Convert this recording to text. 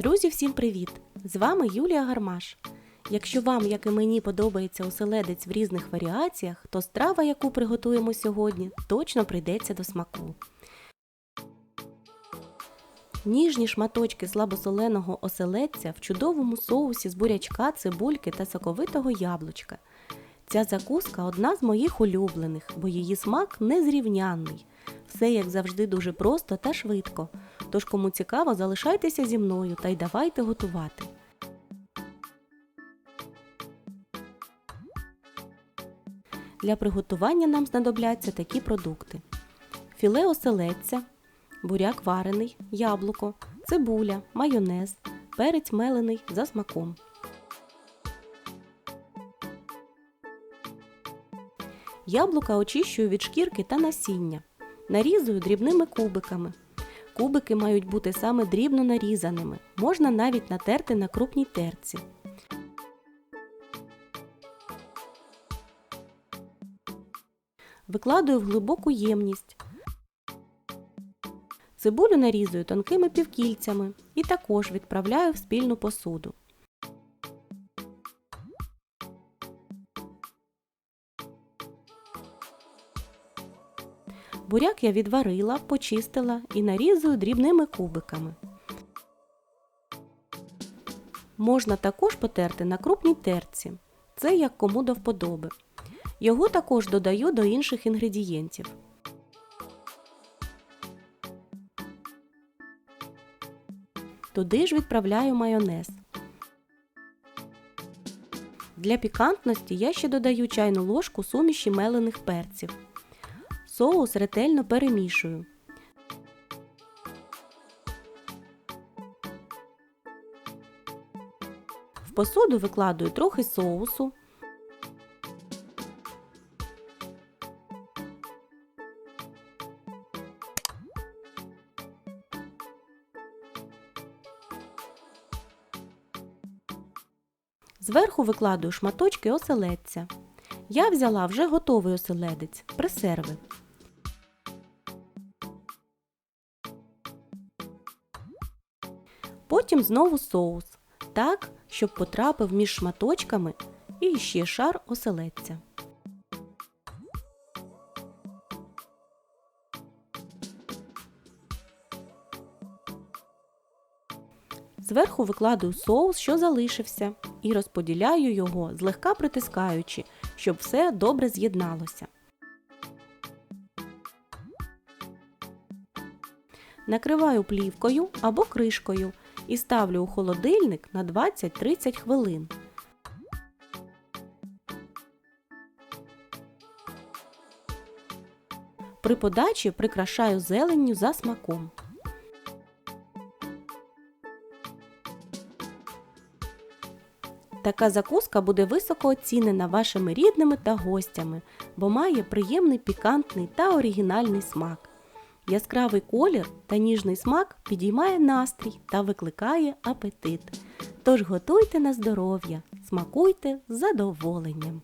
Друзі, всім привіт! З вами Юлія Гармаш. Якщо вам, як і мені, подобається оселедець в різних варіаціях, то страва, яку приготуємо сьогодні, точно прийдеться до смаку. Ніжні шматочки слабосоленого оселедця в чудовому соусі з бурячка, цибульки та соковитого яблучка. Ця закуска одна з моїх улюблених, бо її смак незрівнянний. Все, як завжди, дуже просто та швидко. Тож, кому цікаво, залишайтеся зі мною та й давайте готувати. Для приготування нам знадобляться такі продукти: філе оселедця, буряк варений, яблуко, цибуля, майонез, перець мелений за смаком. Яблука очищую від шкірки та насіння. Нарізую дрібними кубиками. Кубики мають бути саме дрібно нарізаними. Можна навіть натерти на крупній терці. Викладую в глибоку ємність. Цибулю нарізую тонкими півкільцями і також відправляю в спільну посуду. Буряк я відварила, почистила і нарізую дрібними кубиками. Можна також потерти на крупній терці. Це як кому до вподоби. Його також додаю до інших інгредієнтів. Туди ж відправляю майонез. Для пікантності я ще додаю чайну ложку суміші мелених перців. Соус ретельно перемішую. В посуду викладую трохи соусу. Зверху викладую шматочки оселедця. Я взяла вже готовий оселедець, пресерви. Потім знову соус, так, щоб потрапив між шматочками і ще шар оселедця. Зверху викладую соус, що залишився, і розподіляю його, злегка притискаючи, щоб все добре з'єдналося. Накриваю плівкою або кришкою і ставлю у холодильник на 20-30 хвилин. При подачі прикрашаю зеленню за смаком. Така закуска буде високо оцінена вашими рідними та гостями, бо має приємний пікантний та оригінальний смак. Яскравий колір та ніжний смак підіймає настрій та викликає апетит. Тож готуйте на здоров'я, смакуйте з задоволенням.